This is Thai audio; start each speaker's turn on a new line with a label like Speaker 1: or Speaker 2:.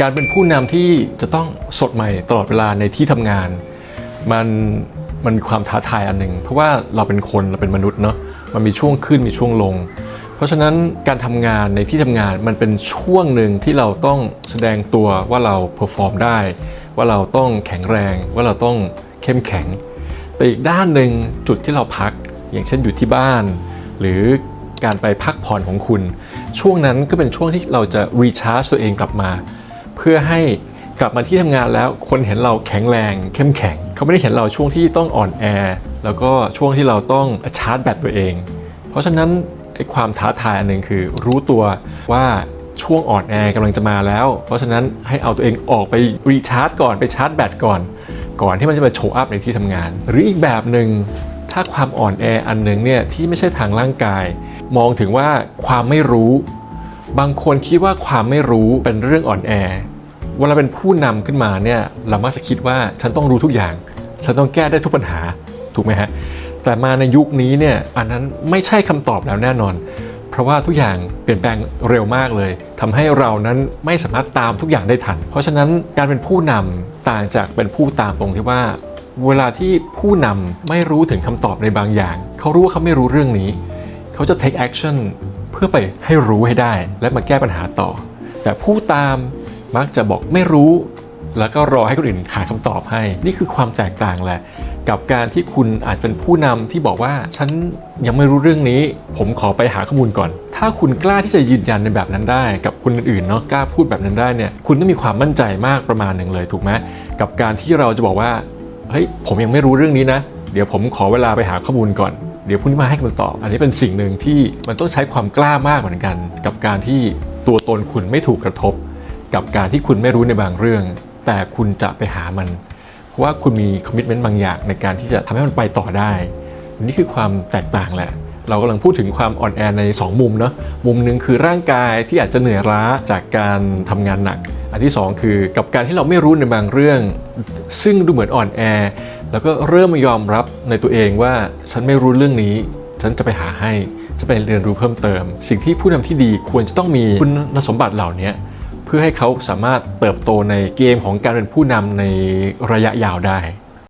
Speaker 1: การเป็นผู้นำที่จะต้องสดใหม่ตลอดเวลาในที่ทำงาน มันมันมีความท้าทายอันหนึ่งเพราะว่าเราเป็นคนเราเป็นมนุษย์เนาะมันมีช่วงขึ้นมีช่วงลง เพราะฉะนั้นการทำงานในที่ทำงานมันเป็นช่วงหนึ่งที่เราต้องแสดงตัวว่าเราเพอร์ฟอร์มได้ ว่าเราต้องแข็งแรง ว่าเราต้องเข้มแข็ง แต่อีกด้านหนึ่งจุดที่เราพัก อย่างเช่นอยู่ที่บ้าน หรือการไปพักผ่อนของคุณ ช่วงนั้นก็เป็นช่วงที่เราจะรีชาร์จตัวเองกลับมา เพื่อให้กลับมาที่ทำงานแล้วคนเห็นเราแข็งแรง เข้มแข็ง เขาไม่ได้เห็นเราช่วงที่ต้องอ่อนแอ แล้วก็ช่วงที่เราต้องชาร์จแบตตัวเอง เพราะฉะนั้นไอ้ความท้าทายอันหนึ่งคือรู้ตัวว่าช่วงอ่อนแอกำลังจะมาแล้ว เพราะฉะนั้นให้เอาตัวเองออกไปรีชาร์จก่อนไปชาร์จแบตก่อน ก่อนที่มันจะมาโชว์อัพในที่ทำงาน หรืออีกแบบหนึ่งถ้าความอ่อนแออันหนึ่งเนี่ยที่ไม่ใช่ทางร่างกาย มองถึงว่าความไม่รู้ บางคนคิดว่าความไม่รู้เป็นเรื่องอ่อนแอเวลาเป็นผู้นำขึ้นมาเนี่ยเรามักจะคิดว่าฉันต้องรู้ทุกอย่าง ฉันต้องแก้ได้ทุกปัญหาถูกไหมฮะแต่มาในยุคนี้เนี่ยอันนั้นไม่ใช่คำตอบแล้วแน่นอน เพราะว่าทุกอย่างเปลี่ยนแปลงเร็วมากเลยทำให้เรานั้นไม่สามารถตามทุกอย่างได้ทัน เพราะฉะนั้นการเป็นผู้นำต่างจากเป็นผู้ตามตรงที่ว่า เวลาที่ผู้นำไม่รู้ถึงคำตอบในบางอย่าง เขารู้ว่าเขาไม่รู้เรื่องนี้ เขาจะ take action เพื่อไปให้รู้ให้ได้และมาแก้ปัญหาต่อ แต่ผู้ตามมักจะบอกไม่รู้ แล้วก็รอให้คนอื่นหาคำตอบให้ นี่คือความแตกต่างแหละ กับการที่คุณอาจเป็นผู้นำที่บอกว่า ฉันยังไม่รู้เรื่องนี้ ผมขอไปหาข้อมูลก่อน ถ้าคุณกล้าที่จะยืนยันในแบบนั้นได้ กับคนอื่นๆเนาะกล้าพูดแบบนั้นได้เนี่ยคุณต้องมีความมั่นใจมากประมาณหนึ่งเลยถูกไหมกับการที่เราจะบอกว่าเฮ้ยผมยังไม่รู้เรื่องนี้นะ เดี๋ยวผมขอเวลาไปหาข้อมูลก่อน เดี๋ยวพรุ่งนี้มาให้คำตอบ อันนี้เป็นสิ่งหนึ่งที่มันต้องใช้ความกล้ามากเหมือนกัน กับการที่ตัวตนคุณไม่ถูกกระทบ กับการที่คุณไม่รู้ในบางเรื่อง แต่คุณจะไปหามัน เพราะว่าคุณมีคอมมิชเมนต์บางอย่างในการที่จะทำให้มันไปต่อได้นี่คือความแตกต่างแหละเรากำลังพูดถึงความอ่อนแอใน 2 มุมเนาะมุมหนึ่งคือร่างกายที่อาจจะเหนื่อยล้าจากการทำงานหนัก อันที่ 2 คือกับการที่เราไม่รู้ในบางเรื่อง ซึ่งดูเหมือนอ่อนแอ แล้วก็เริ่มยอมรับในตัวเองว่าฉันไม่รู้เรื่องนี้ ฉันจะไปหาให้ จะไปเรียนรู้เพิ่มเติม สิ่งที่ผู้นำที่ดีควรจะต้องมีคุณสมบัติเหล่านี้เพื่อให้เขาสามารถเติบโตในเกมของการเป็นผู้นำในระยะยาวได้